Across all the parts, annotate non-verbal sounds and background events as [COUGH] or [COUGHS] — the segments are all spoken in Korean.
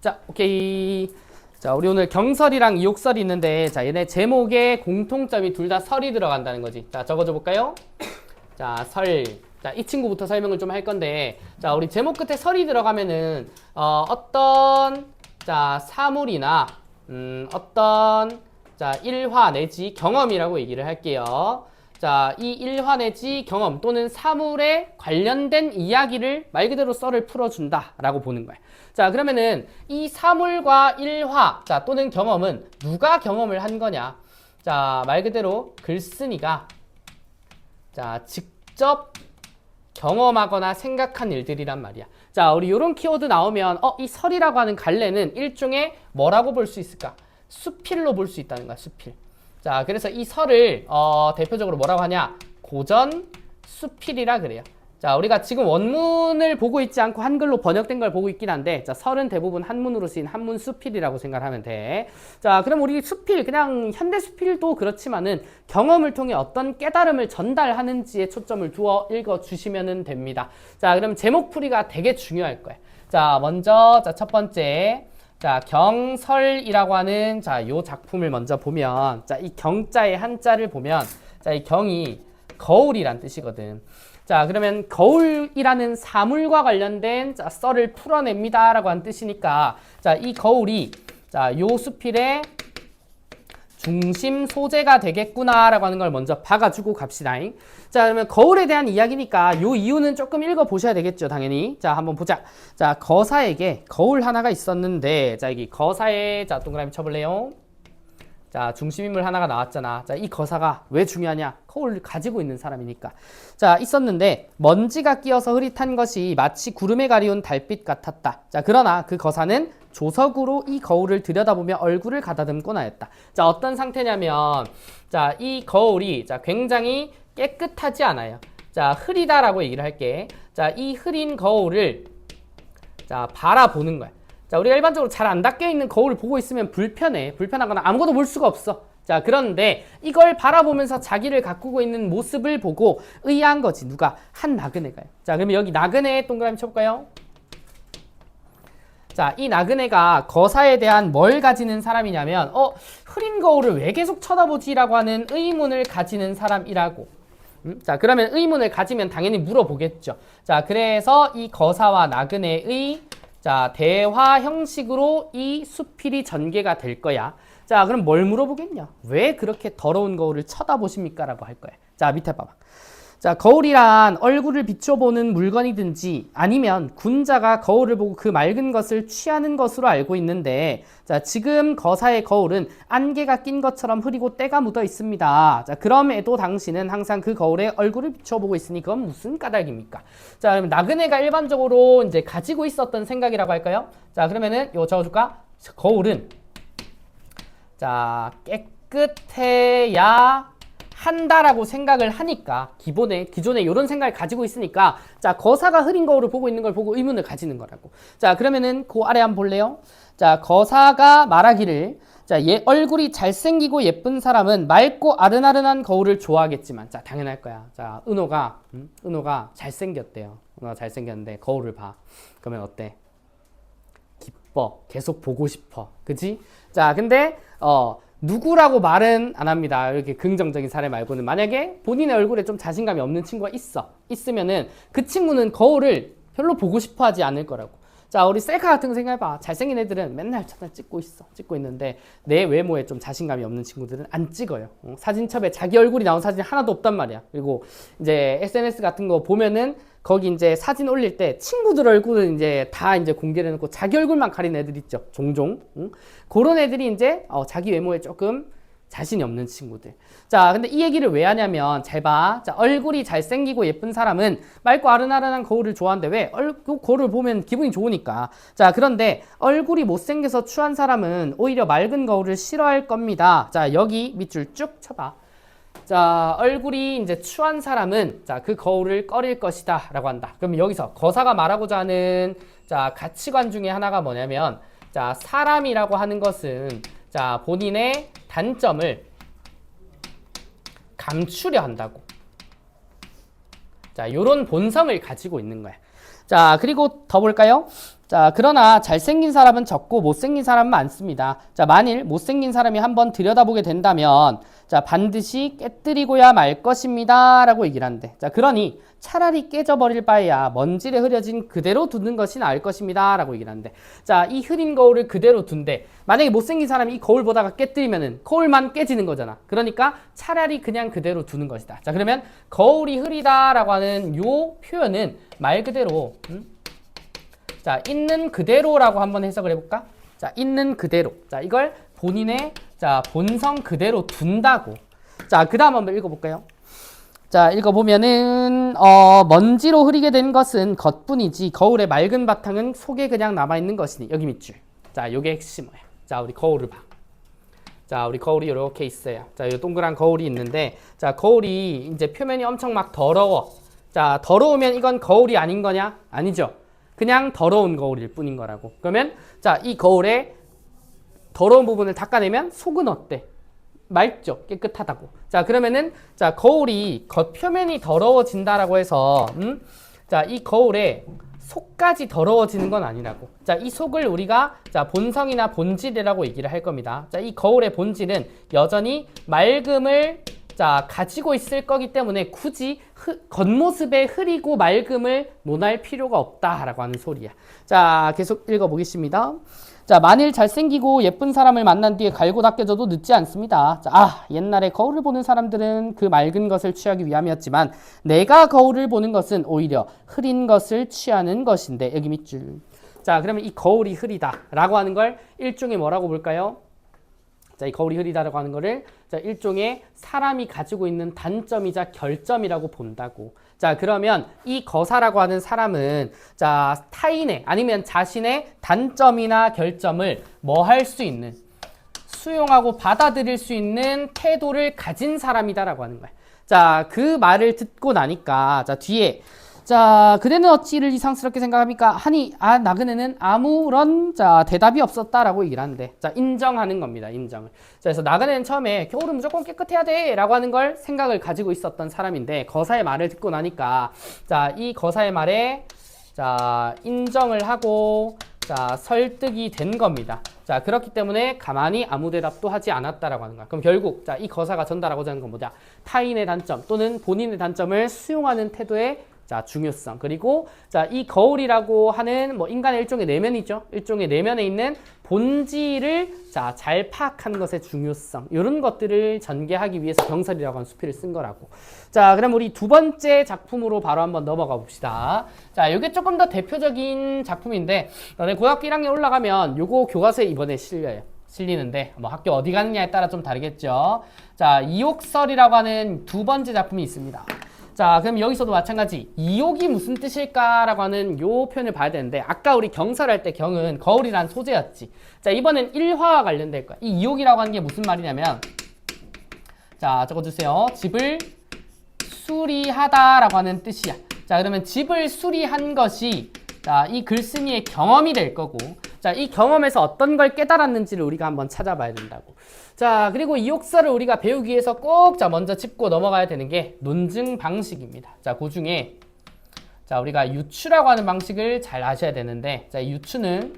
자, 오케이. 자, 우리 오늘 경설이랑 이옥설이 있는데, 자, 얘네 제목에 공통점이 둘 다 설이 들어간다는 거지. 자, 적어줘 볼까요? [COUGHS] 자, 설. 자, 이 친구부터 설명을 좀 할 건데, 자, 우리 제목 끝에 설이 들어가면은, 어, 어떤, 자, 사물이나, 음, 어떤, 자, 일화 내지 경험이라고 얘기를 할게요. 자, 이 일화 내지 경험 또는 사물에 관련된 이야기를 말 그대로 썰을 풀어준다라고 보는 거예요. 자, 그러면은 이 사물과 일화, 자, 또는 경험은 누가 경험을 한 거냐? 자, 말 그대로 글쓴이가 자, 직접 경험하거나 생각한 일들이란 말이야. 자, 우리 이런 키워드 나오면 어, 이 설이라고 하는 갈래는 일종의 뭐라고 볼 수 있을까? 수필로 볼 수 있다는 거야, 수필. 자, 그래서 이 설을 어, 대표적으로 뭐라고 하냐? 고전 수필이라 그래요. 자, 우리가 지금 원문을 보고 있지 않고 한글로 번역된 걸 보고 있긴 한데, 자, 설은 대부분 한문으로 쓰인 한문 수필이라고 생각하면 돼. 자, 그럼 우리 수필, 그냥 현대 수필도 그렇지만은 경험을 통해 어떤 깨달음을 전달하는지에 초점을 두어 읽어 주시면 됩니다. 자, 그럼 제목풀이가 되게 중요할 거예요. 자, 먼저, 자, 첫 번째. 자, 경설이라고 하는 자, 요 작품을 먼저 보면 자, 이 경자의 한자를 보면 자, 이 경이 거울이란 뜻이거든. 자, 그러면 거울이라는 사물과 관련된 자, 썰을 풀어냅니다라고 한 뜻이니까 자, 이 거울이 자, 요 수필의 중심 소재가 되겠구나라고 하는 걸 먼저 박아주고 갑시다. 자, 그러면 거울에 대한 이야기니까 요 이유는 조금 읽어 보셔야 되겠죠, 당연히. 자, 한번 보자. 자, 거사에게 거울 하나가 있었는데, 자, 여기 거사에, 자, 동그라미 쳐볼래요? 자, 중심인물 하나가 나왔잖아. 자, 이 거사가 왜 중요하냐? 거울을 가지고 있는 사람이니까. 자, 있었는데 먼지가 끼어서 흐릿한 것이 마치 구름에 가리운 달빛 같았다. 자, 그러나 그 거사는 조석으로 이 거울을 들여다보며 얼굴을 가다듬고 나였다. 자, 어떤 상태냐면 자, 이 거울이 자, 굉장히 깨끗하지 않아요. 자, 흐리다라고 얘기를 할게. 자, 이 흐린 거울을 자, 바라보는 거야. 자, 우리가 일반적으로 잘 안 닦여 있는 거울을 보고 있으면 불편해. 불편하거나 아무것도 볼 수가 없어. 자, 그런데 이걸 바라보면서 자기를 가꾸고 있는 모습을 보고 의아한 거지. 누가? 한 나그네가요. 자, 그러면 여기 나그네 동그라미 쳐볼까요? 자, 이 나그네가 거사에 대한 뭘 가지는 사람이냐면, 어, 흐린 거울을 왜 계속 쳐다보지 라고 하는 의문을 가지는 사람이라고. 음? 자, 그러면 의문을 가지면 당연히 물어보겠죠. 자, 그래서 이 거사와 나그네의 자, 대화 형식으로 이 수필이 전개가 될 거야. 자, 그럼 뭘 물어보겠냐? 왜 그렇게 더러운 거울을 쳐다보십니까? 라고 할 거야. 자, 밑에 봐봐. 자, 거울이란 얼굴을 비춰보는 물건이든지 아니면 군자가 거울을 보고 그 맑은 것을 취하는 것으로 알고 있는데 자, 지금 거사의 거울은 안개가 낀 것처럼 흐리고 때가 묻어 있습니다. 자, 그럼에도 당신은 항상 그 거울에 얼굴을 비춰보고 있으니 그건 무슨 까닭입니까? 자, 그럼 나그네가 일반적으로 이제 가지고 있었던 생각이라고 할까요? 자, 그러면은 이거 적어줄까? 거울은 자, 깨끗해야 한다라고 생각을 하니까 기본에 기존에 이런 생각을 가지고 있으니까 자 거사가 흐린 거울을 보고 있는 걸 보고 의문을 가지는 거라고. 자 그러면은 그 아래 한번 볼래요? 자 거사가 말하기를 자 얘 얼굴이 잘생기고 예쁜 사람은 맑고 아른아른한 거울을 좋아하겠지만 자 당연할 거야. 자 은호가 음? 은호가 잘생겼대요. 은호가 잘생겼는데 거울을 봐. 그러면 어때? 기뻐. 계속 보고 싶어. 그지? 자 근데 어 누구라고 말은 안 합니다. 이렇게 긍정적인 사례 말고는 만약에 본인의 얼굴에 좀 자신감이 없는 친구가 있어. 있으면은 그 친구는 거울을 별로 보고 싶어 하지 않을 거라고. 자, 우리 셀카 같은 거 생각해봐. 잘생긴 애들은 맨날 찾아 찍고 있어. 찍고 있는데 내 외모에 좀 자신감이 없는 친구들은 안 찍어요. 어, 사진첩에 자기 얼굴이 나온 사진이 하나도 없단 말이야. 그리고 이제 SNS 같은 거 보면은 거기 이제 사진 올릴 때 친구들 얼굴은 이제 다 이제 공개를 해놓고 자기 얼굴만 가린 애들 있죠. 종종. 응? 그런 애들이 이제 어, 자기 외모에 조금 자신이 없는 친구들. 자, 근데 이 얘기를 왜 하냐면, 잘 봐. 자, 얼굴이 잘생기고 예쁜 사람은 맑고 아른아른한 거울을 좋아하는데 왜? 얼, 그 거울을 보면 기분이 좋으니까. 자, 그런데 얼굴이 못생겨서 추한 사람은 오히려 맑은 거울을 싫어할 겁니다. 자, 여기 밑줄 쭉 쳐봐. 자, 얼굴이 이제 추한 사람은 자, 그 거울을 꺼릴 것이다 라고 한다. 그럼 여기서 거사가 말하고자 하는 자, 가치관 중에 하나가 뭐냐면 자, 사람이라고 하는 것은 자, 본인의 단점을 감추려 한다고. 자, 요런 본성을 가지고 있는 거야. 자, 그리고 더 볼까요? 자, 그러나 잘생긴 사람은 적고 못생긴 사람은 많습니다. 자, 만일 못생긴 사람이 한번 들여다보게 된다면 자, 반드시 깨뜨리고야 말 것입니다. 라고 얘기를 한대. 자, 그러니 차라리 깨져버릴 바에야 먼지에 흐려진 그대로 두는 것이 나을 것입니다. 라고 얘기를 한대. 자, 이 흐린 거울을 그대로 둔대. 만약에 못생긴 사람이 이 거울 보다가 깨뜨리면은 거울만 깨지는 거잖아. 그러니까 차라리 그냥 그대로 두는 것이다. 자, 그러면 거울이 흐리다 라고 하는 요 표현은 말 그대로 음? 자, 있는 그대로라고 한번 해석을 해볼까? 자, 있는 그대로. 자, 이걸 본인의 자 본성 그대로 둔다고. 자, 그 다음 한번 읽어볼까요? 자, 읽어보면은, 어, 먼지로 흐리게 된 것은 겉뿐이지, 거울의 맑은 바탕은 속에 그냥 남아있는 것이니. 여기 밑줄. 자, 요게 핵심이에요. 자, 우리 거울을 봐. 자, 우리 거울이 이렇게 있어요. 자, 요 동그란 거울이 있는데, 자, 거울이 이제 표면이 엄청 막 더러워. 자, 더러우면 이건 거울이 아닌 거냐? 아니죠. 그냥 더러운 거울일 뿐인 거라고. 그러면, 자, 이 거울에 더러운 부분을 닦아내면 속은 어때? 맑죠? 깨끗하다고. 자, 그러면은, 자, 거울이 겉 표면이 더러워진다라고 해서, 음? 자, 이 거울에 속까지 더러워지는 건 아니라고. 자, 이 속을 우리가 자, 본성이나 본질이라고 얘기를 할 겁니다. 자, 이 거울의 본질은 여전히 맑음을 자, 가지고 있을 거기 때문에 굳이 흐, 겉모습에 흐리고 맑음을 논할 필요가 없다라고 하는 소리야. 자, 계속 읽어보겠습니다. 자, 만일 잘생기고 예쁜 사람을 만난 뒤에 갈고 닦여져도 늦지 않습니다. 자, 아, 옛날에 거울을 보는 사람들은 그 맑은 것을 취하기 위함이었지만 내가 거울을 보는 것은 오히려 흐린 것을 취하는 것인데 여기 밑줄. 자, 그러면 이 거울이 흐리다라고 하는 걸 일종의 뭐라고 볼까요? 자, 이 거울이 흐리다라고 하는 거를 자, 일종의 사람이 가지고 있는 단점이자 결점이라고 본다고. 자, 그러면 이 거사라고 하는 사람은 자, 타인의 아니면 자신의 단점이나 결점을 뭐 할 수 있는 수용하고 받아들일 수 있는 태도를 가진 사람이다라고 하는 거야. 자, 그 말을 듣고 나니까 자, 뒤에 자, 그대는 어찌 이를 이상스럽게 생각합니까? 하니, 아, 나그네는 아무런, 자, 대답이 없었다라고 얘기를 하는데, 자, 인정하는 겁니다, 인정을. 자, 그래서 나그네는 처음에 겨울은 무조건 깨끗해야 돼! 라고 하는 걸 생각을 가지고 있었던 사람인데, 거사의 말을 듣고 나니까, 자, 이 거사의 말에, 자, 인정을 하고, 자, 설득이 된 겁니다. 자, 그렇기 때문에 가만히 아무 대답도 하지 않았다라고 하는 거야. 그럼 결국, 자, 이 거사가 전달하고자 하는 건 뭐냐? 타인의 단점 또는 본인의 단점을 수용하는 태도의 자, 중요성. 그리고 자, 이 거울이라고 하는 뭐 인간의 일종의 내면이죠. 일종의 내면에 있는 본질을 자, 잘 파악하는 것의 중요성. 이런 것들을 전개하기 위해서 경설이라고 하는 수필을 쓴 거라고. 자, 그럼 우리 두 번째 작품으로 바로 한번 넘어가 봅시다. 자, 이게 조금 더 대표적인 작품인데 너네 고등학교 1학년 올라가면 요거 교과서에 이번에 실려요. 실리는데 뭐 학교 어디 가느냐에 따라 좀 다르겠죠. 자, 이옥설이라고 하는 두 번째 작품이 있습니다. 자, 그럼 여기서도 마찬가지. 이옥이 무슨 뜻일까라고 하는 요 표현을 봐야 되는데 아까 우리 경설할 때 경은 거울이란 소재였지. 자, 이번엔 일화와 관련될 거야. 이 이옥이라고 하는 게 무슨 말이냐면 자, 적어 주세요. 집을 수리하다 라고 하는 뜻이야. 자, 그러면 집을 수리한 것이 자, 이 글쓴이의 경험이 될 거고 자, 이 경험에서 어떤 걸 깨달았는지를 우리가 한번 찾아봐야 된다고. 자, 그리고 이 욕설을 우리가 배우기 위해서 꼭 자, 먼저 짚고 넘어가야 되는 게 논증 방식입니다. 자, 그 중에 자, 우리가 유추라고 하는 방식을 잘 아셔야 되는데 자, 유추는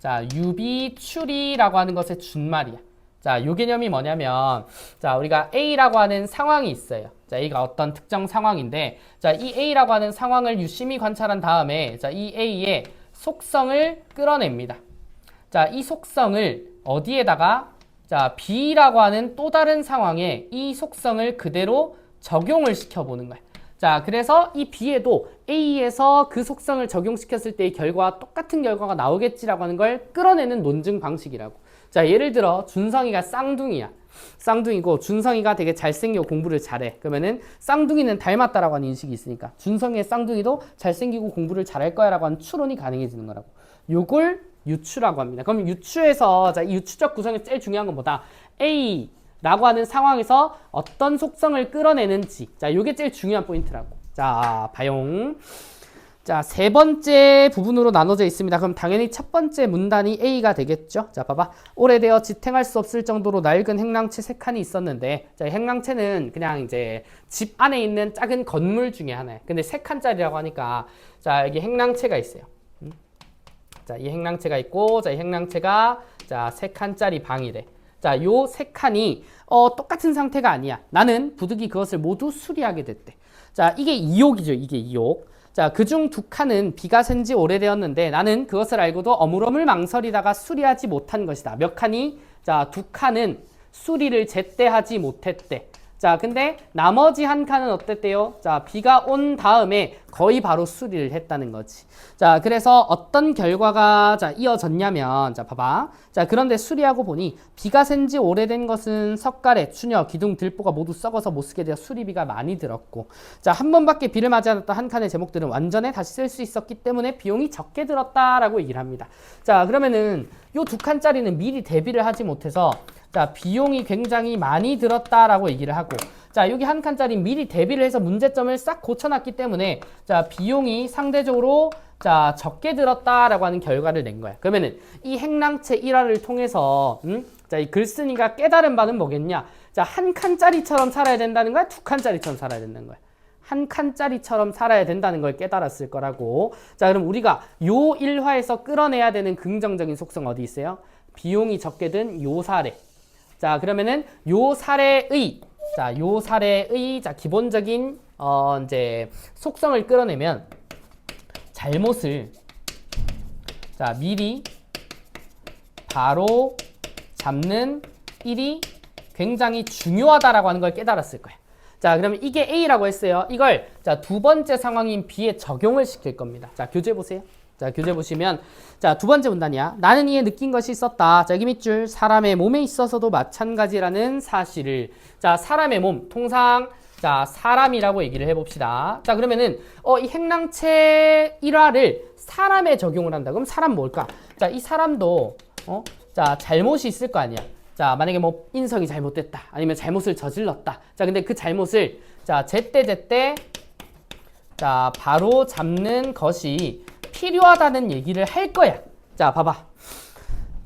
자, 유비 추리라고 하는 것의 준말이야. 자, 요 개념이 뭐냐면 자, 우리가 A라고 하는 상황이 있어요. 자, A가 어떤 특정 상황인데 자, 이 A라고 하는 상황을 유심히 관찰한 다음에 자, 이 A의 속성을 끌어냅니다. 자, 이 속성을 어디에다가 자, B라고 하는 또 다른 상황에 이 속성을 그대로 적용을 시켜보는 거야. 자, 그래서 이 B에도 A에서 그 속성을 적용시켰을 때의 결과와 똑같은 결과가 나오겠지라고 하는 걸 끌어내는 논증 방식이라고. 자, 예를 들어 준성이가 쌍둥이야. 쌍둥이고 준성이가 되게 잘생기고 공부를 잘해. 그러면은 쌍둥이는 닮았다라고 하는 인식이 있으니까 준성이의 쌍둥이도 잘생기고 공부를 잘할 거야라고 하는 추론이 가능해지는 거라고. 요걸 유추라고 합니다. 그럼 유추에서 자, 이 유추적 구성이 제일 중요한 건 뭐다? A 라고 하는 상황에서 어떤 속성을 끌어내는지. 자, 요게 제일 중요한 포인트라고. 자, 봐용. 자, 세 번째 부분으로 나눠져 있습니다. 그럼 당연히 첫 번째 문단이 A가 되겠죠. 자, 봐봐. 오래되어 지탱할 수 없을 정도로 낡은 행랑채 세 칸이 있었는데, 자, 행랑채는 그냥 이제 집 안에 있는 작은 건물 중에 하나예요. 근데 세 칸짜리라고 하니까, 자, 여기 행랑채가 있어요. 자, 이 행랑채가 있고, 자, 이 행랑채가 자, 세 칸짜리 방이래. 자, 요 세 칸이 어, 똑같은 상태가 아니야. 나는 부득이 그것을 모두 수리하게 됐대. 자, 이게 2욕이죠. 이게 2욕. 자, 그 중 두 칸은 비가 샌지 오래되었는데 나는 그것을 알고도 어물어물 망설이다가 수리하지 못한 것이다. 몇 칸이? 자, 두 칸은 수리를 제때 하지 못했대. 자, 근데 나머지 한 칸은 어땠대요? 자, 비가 온 다음에 거의 바로 수리를 했다는 거지. 자, 그래서 어떤 결과가 자, 이어졌냐면, 자, 봐봐. 자, 그런데 수리하고 보니 비가 샌지 오래된 것은 석가래, 추녀, 기둥, 들보가 모두 썩어서 못 쓰게 되어 수리비가 많이 들었고, 자, 한 번밖에 비를 맞지 않았던 한 칸의 제목들은 완전에 다시 쓸 수 있었기 때문에 비용이 적게 들었다라고 얘기를 합니다. 자, 그러면은 요 두 칸짜리는 미리 대비를 하지 못해서 자, 비용이 굉장히 많이 들었다라고 얘기를 하고 자, 여기 한 칸짜리 미리 대비를 해서 문제점을 싹 고쳐놨기 때문에 자, 비용이 상대적으로 자, 적게 들었다라고 하는 결과를 낸 거야. 그러면은 이 행랑체 1화를 통해서 음? 자, 이 글쓴이가 깨달은 바는 뭐겠냐? 자, 한 칸짜리처럼 살아야 된다는 거야? 두 칸짜리처럼 살아야 된다는 거야? 한 칸짜리처럼 살아야 된다는 걸 깨달았을 거라고. 자, 그럼 우리가 요 1화에서 끌어내야 되는 긍정적인 속성 어디 있어요? 비용이 적게 든 요 사례. 자, 그러면은 요 사례의 자, 요 사례의 자, 기본적인 어 이제 속성을 끌어내면 잘못을 자, 미리 바로 잡는 일이 굉장히 중요하다라고 하는 걸 깨달았을 거예요. 자, 그러면 이게 A라고 했어요. 이걸 자, 두 번째 상황인 B에 적용을 시킬 겁니다. 자, 교재 보세요. 자, 교재 보시면 자, 두 번째 문단이야. 나는 이에 느낀 것이 있었다. 자, 여기 밑줄 사람의 몸에 있어서도 마찬가지라는 사실을 자, 사람의 몸 통상 자, 사람이라고 얘기를 해 봅시다. 자, 그러면은 어, 이 행랑체 1화를 사람에 적용을 한다. 그럼 사람 뭘까? 자, 이 사람도 어? 자, 잘못이 있을 거 아니야. 자, 만약에 뭐 인성이 잘못됐다. 아니면 잘못을 저질렀다. 자, 근데 그 잘못을 자, 제때 제때 자, 바로 잡는 것이 필요하다는 얘기를 할 거야. 자, 봐봐.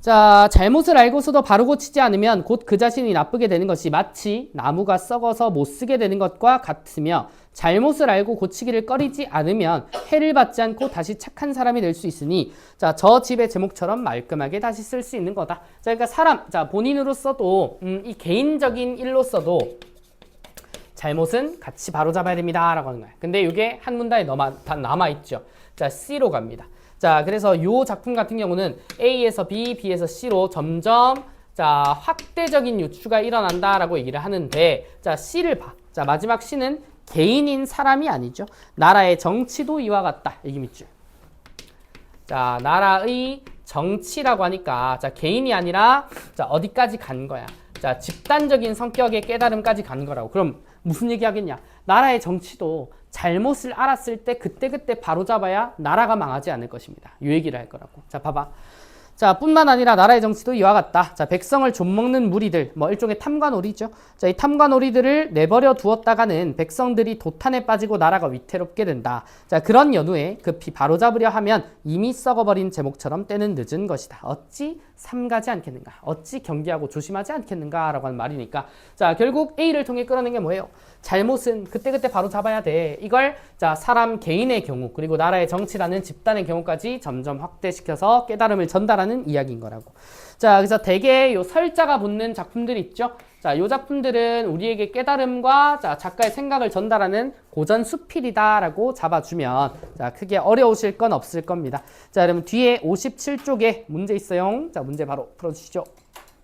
자, 잘못을 알고서도 바로 고치지 않으면 곧 그 자신이 나쁘게 되는 것이 마치 나무가 썩어서 못 쓰게 되는 것과 같으며 잘못을 알고 고치기를 꺼리지 않으면 해를 받지 않고 다시 착한 사람이 될 수 있으니 자, 저 집의 제목처럼 말끔하게 다시 쓸 수 있는 거다. 자, 그러니까 사람, 자, 본인으로서도 음, 이 개인적인 일로서도 잘못은 같이 바로 잡아야 됩니다. 라고 하는 거예요. 근데 이게 한 문단에 남아, 다 남아있죠. 자, C로 갑니다. 자, 그래서 이 작품 같은 경우는 A에서 B, B에서 C로 점점 자, 확대적인 유추가 일어난다라고 얘기를 하는데 자, C를 봐. 자, 마지막 C는 개인인 사람이 아니죠. 나라의 정치도 이와 같다. 여기 밑줄. 자, 나라의 정치라고 하니까 자, 개인이 아니라 자, 어디까지 간 거야? 자, 집단적인 성격의 깨달음까지 간 거라고. 그럼 무슨 얘기 하겠냐? 나라의 정치도 잘못을 알았을 때 그때그때 바로잡아야 나라가 망하지 않을 것입니다. 이 얘기를 할 거라고. 자, 봐봐. 자, 뿐만 아니라 나라의 정치도 이와 같다. 자, 백성을 좀먹는 무리들, 뭐 일종의 탐관오리죠. 자, 이 탐관오리들을 내버려 두었다가는 백성들이 도탄에 빠지고 나라가 위태롭게 된다. 자, 그런 연후에 급히 바로잡으려 하면 이미 썩어버린 제목처럼 때는 늦은 것이다. 어찌 삼가지 않겠는가? 어찌 경계하고 조심하지 않겠는가? 라고 하는 말이니까. 자, 결국 A를 통해 끌어낸 게 뭐예요? 잘못은 그때그때 바로 잡아야 돼. 이걸 자, 사람 개인의 경우 그리고 나라의 정치라는 집단의 경우까지 점점 확대시켜서 깨달음을 전달하는 이야기인 거라고. 자, 그래서 대개 요 설자가 붙는 작품들이 있죠. 자, 요 작품들은 우리에게 깨달음과 자, 작가의 생각을 전달하는 고전 수필이다라고 잡아주면 자, 크게 어려우실 건 없을 겁니다. 자, 그러면 뒤에 57쪽에 문제 있어요. 자, 문제 바로 풀어주시죠.